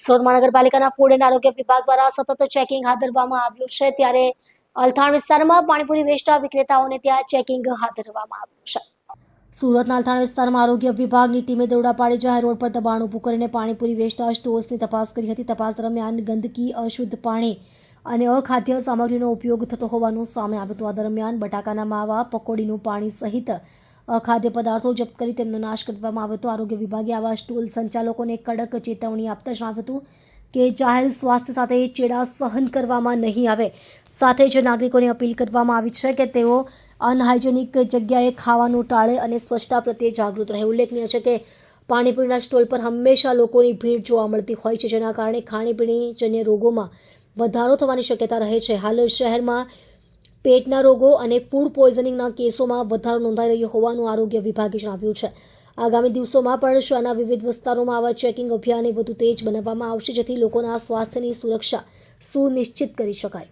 સુરત મહાનગરપાલિકાના food and આરોગ્ય વિભાગ દ્વારા સતત ચેકિંગ હાથ ધરવામાં આવ્યું છે. ત્યારે અલથાણ વિસ્તારમાં પાણીપુરી વેચતા વિક્રેતાઓને ત્યાં ચેકિંગ હાથ ધરવામાં આવ્યું છે. સુરતના અલથાણ વિસ્તારમાં આરોગ્ય વિભાગની ટીમે દોડા પાડી જાહેર રોડ પર દબાણ ઊભું કરીને પાણીપુરી વેચતા સ્ટોર્સની તપાસ કરી હતી. તપાસ દરમિયાન ગંદકી, અશુદ્ધ પાણી અને અખાદ્ય સામગ્રીનો ઉપયોગ થતો હોવાનું સામે આવ્યું હતું. આ દરમિયાન બટાકાના માવા, પકોડીનું પાણી સહિત અખાદ્ય પદાર્થો જપ્ત કરી તેમનો નાશ કરવામાં આવ્યો હતો. આરોગ્ય વિભાગે આવા સ્ટોલ સંચાલકોને કડક ચેતવણી આપતા જણાવ્યું હતું કે જાહેર સ્વાસ્થ્ય સાથે ચેડા સહન કરવામાં નહીં આવે. સાથે જ નાગરિકોને અપીલ કરવામાં આવી છે કે તેઓ અનહાઇજેનિક જગ્યાએ ખાવાનું ટાળે અને સ્વચ્છતા પ્રત્યે જાગૃત રહે. ઉલ્લેખનીય છે કે પાણીપુરીના સ્ટોલ પર હંમેશા લોકોની ભીડ જોવા મળતી હોય છે, જેના કારણે ખાણીપીણીજન્ય રોગોમાં વધારો થવાની શક્યતા રહે છે. હાલ શહેરમાં પેટના રોગો અને ફૂડ પોઈઝનિંગના કેસોમાં વધારો નોંધાઈ રહ્યો હોવાનું આરોગ્ય વિભાગે જણાવ્યું છે. આગામી દિવસોમાં પણ શહેરના વિવિધ વિસ્તારોમાં આવા ચેકિંગ અભિયાનને વધુ તેજ બનાવવામાં આવશે, જેથી લોકોના સ્વાસ્થ્યની સુરક્ષા સુનિશ્ચિત કરી શકાય.